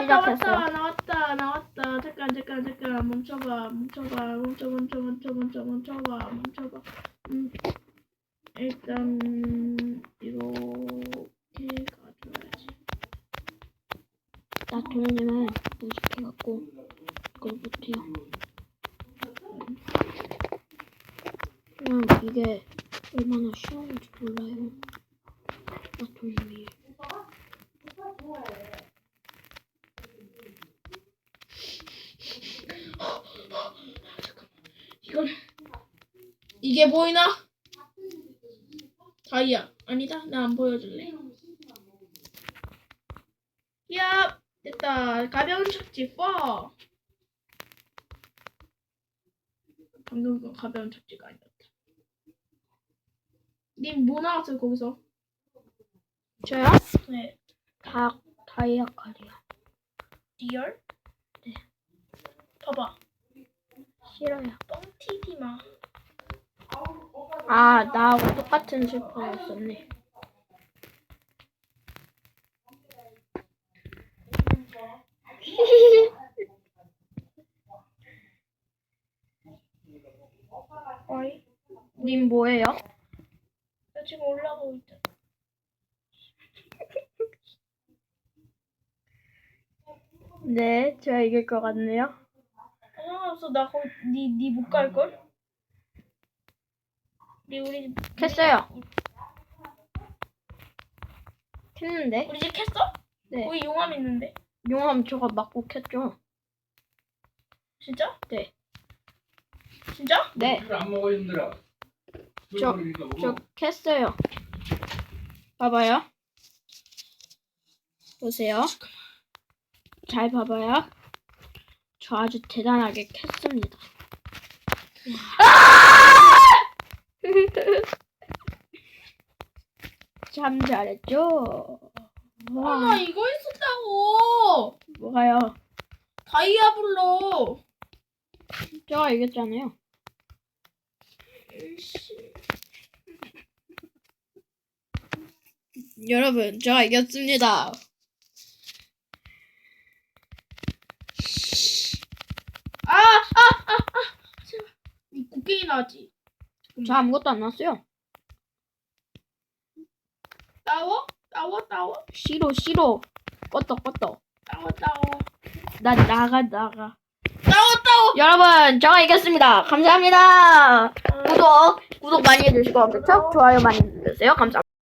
나왔다 시작했어요. 왔다 나왔다 나왔다 잠깐 잠깐 잠깐 멈춰봐 멈춰봐 멈춰 멈춰 멈춰 멈춰 멈춰봐 멈춰봐 음 일단 이렇게 가져야지 나 도련님은 무식해갖고 그걸 못해요. 그냥 이게 얼마나 쉬운지 몰라요. 나 도련님이. 이걸 이게 보이나? 다이아 아니다 나 안 보여줄래 야 됐다 가벼운 착지 4 방금 건 가벼운 착지가 아니었다 님 뭐 나왔어요 거기서? 저요? 네 다 다이아 칼이요. 리얼? 네. 봐봐 싫어요. 뻥튀기 마 아 나하고 똑같은 실패였었네. 어이 님 뭐예요? 나 지금 올라가고 있잖아 네, 제가 이길 것 같네요. 상관없어 나 거기 니 니 못 갈걸? 니 우리 집 캤어요. 캤는데? 우리 집 캤어? 네. 거기 용암 있는데 용암 저거 맞고 캤죠? 진짜? 네. 진짜? 네, 술안 먹어 힘들어. 술 저- 먹으니까 먹어. 저 캤어요. 봐봐요. 보세요. 잘 봐봐요. 저 아주 대단하게 캤습니다. 참 잘했죠? 엄마 와, 이거 있었다고 뭐가요? 다이아블로 제가 이겼잖아요. 여러분, 제가 이겼습니다. 아아아아 제발 니 곡괭이 나지 저 아무것도 안 났어요. 따워? 따워 따워? 싫어, 싫어. 껐다, 껐다. 따워 따워 나 나가, 나가. 따워 따워 여러분, 제가 이겼습니다. 감사합니다. 구독, 구독 많이 해주시고, 그쵸? 좋아요 많이 눌러주세요. 감사합니다.